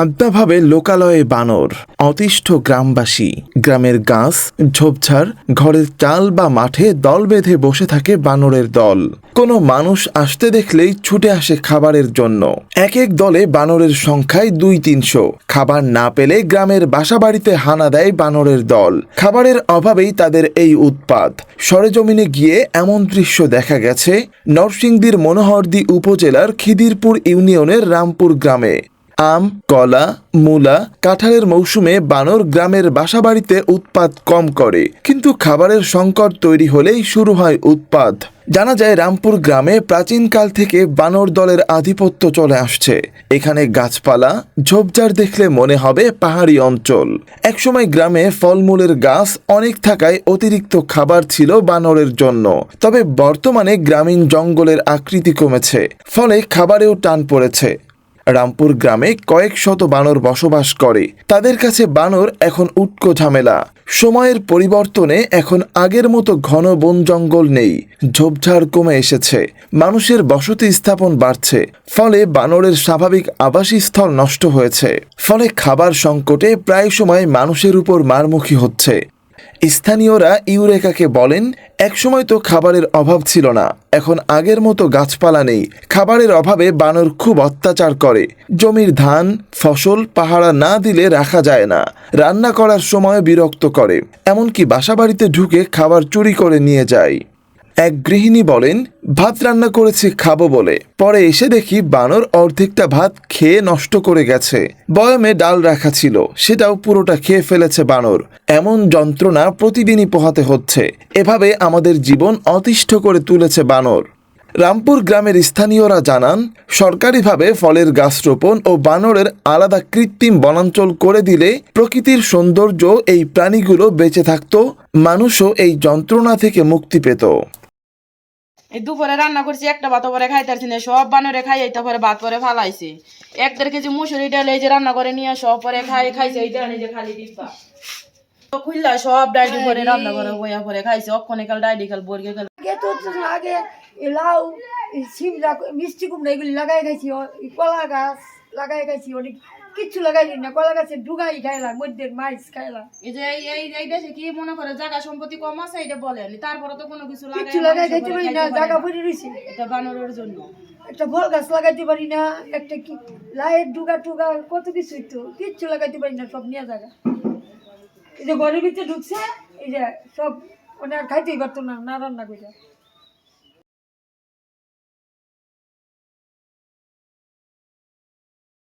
খাদ্যাভাবে লোকালয়ে বানর, অতিষ্ঠ গ্রামবাসী। গ্রামের গাছ, ঝোপঝাড়, ঘরের চাল বা মাঠে দল বেঁধে বসে থাকে বানরের দল। কোনো মানুষ আসতে দেখলেই ছুটে আসে খাবারের জন্য। এক এক দলে বানরের সংখ্যায় দুই তিনশো। খাবার না পেলে গ্রামের বাসাবাড়িতে হানা দেয় বানরের দল। খাবারের অভাবেই তাদের এই উৎপাত। সরেজমিনে গিয়ে এমন দৃশ্য দেখা গেছে, নরসিংদীর মনোহরদী উপজেলার খিদিরপুর ইউনিয়নের রামপুর গ্রামে। আম, কলা, মূলা কাঁঠালের মৌসুমে বানর গ্রামের বাসাবাড়িতে উৎপাত কম করে। কিন্তু খাবারের সংকট তৈরি হলেই শুরু হয় উৎপাত। জানা যায়, রামপুর গ্রামে প্রাচীনকাল থেকে বানর দলের আধিপত্য চলে আসছে। এখানে গাছপালা, ঝোপঝাড় দেখলে মনে হবে পাহাড়ি অঞ্চল। একসময় গ্রামে ফলমূলের গাছ অনেক থাকায় অতিরিক্ত খাবার ছিল বানরের জন্য। তবে বর্তমানে গ্রামীণ জঙ্গলের আকৃতি কমেছে। ফলে খাবারেও টান পড়েছে। রামপুর গ্রামে কয়েক শত বানর বসবাস করে। তাদের কাছে বানর এখন উটকো ঝামেলা। সময়ের পরিবর্তনে এখন আগের মতো ঘন বন জঙ্গল নেই। ঝোপঝাড় কমে এসেছে। মানুষের বসতি স্থাপন বাড়ছে। ফলে বানরের স্বাভাবিক আবাসস্থল নষ্ট হয়েছে। ফলে খাবার সংকটে প্রায় সময় মানুষের উপর মারমুখী হচ্ছে। স্থানীয়রা ইউরেকাকে বলেন, একসময় তো খাবারের অভাব ছিল না, এখন আগের মতো গাছপালা নেই। খাবারের অভাবে বানর খুব অত্যাচার করে। জমির ধান, ফসল পাহাড়া না দিলে রাখা যায় না। রান্না করার সময় বিরক্ত করে। এমনকি বাসাবাড়িতে ঢুকে খাবার চুরি করে নিয়ে যায়। এক গৃহিণী বলেন, ভাত রান্না করেছি, খাব বলে। পরে এসে দেখি বানর অর্ধেকটা ভাত খেয়ে নষ্ট করে গেছে। বয়মে ডাল রাখা ছিল, সেটাও পুরোটা খেয়ে ফেলেছে বানর। এমন যন্ত্রণা প্রতিদিনই পোহাতে হচ্ছে। এভাবে আমাদের জীবন অতিষ্ঠ করে তুলেছে বানর। রামপুর গ্রামের স্থানীয়রা জানান, সরকারিভাবে ফলের গাছ রোপণ ও বানরের আলাদা কৃত্রিম বনাঞ্চল করে দিলে প্রকৃতির সৌন্দর্য এই প্রাণীগুলো বেঁচে থাকত, মানুষও এই যন্ত্রণা থেকে মুক্তি পেত। এই দুপুরে রান্না করছি, একটা ভাত পরে খাইতেছি না, সব বানরে খাই, এই তারপরে ভাত পরে ফালাইছে। এক দেড় কেজি মুসুরি ডাল এই যে রান্না করে নিয়ে সব পরে খাই, খাইছে, এই এই যে খালি দিবা খুললা, সব রান্না পরে আগে লাউ মিষ্টি কুমড়া এগুলি লাগাই খাইছি কলা গাছ লাগাই খাইছি, অনেক কিচ্ছু লাগাইলি না কলা গাছে ডুগাই খাইলাম মধ্যে মাইস খাইলাম। এই যে এই এই এই দেশে কি মনে করে জায়গা সম্পত্তি কম আছে এটা বলেন তারপরে তো কোনো কিছু লাগাই লাগাই মানুষে খাইতে করে পারি না জায়গা। পড়ে রয়েছে এটা বানরের জন্য। একটা ফল গাছ লাগাইতে পারি না একটা কি লাইয়ের ডুগা টুগা কত কিছু তো কিচ্ছু লাগাইতে পারি না সব নিয়ে জায়গা। এই যে ঘরের ভিতরে ঢুকছে এই যে সব ওনার আর খাইতেই পারতো না না রান্না করে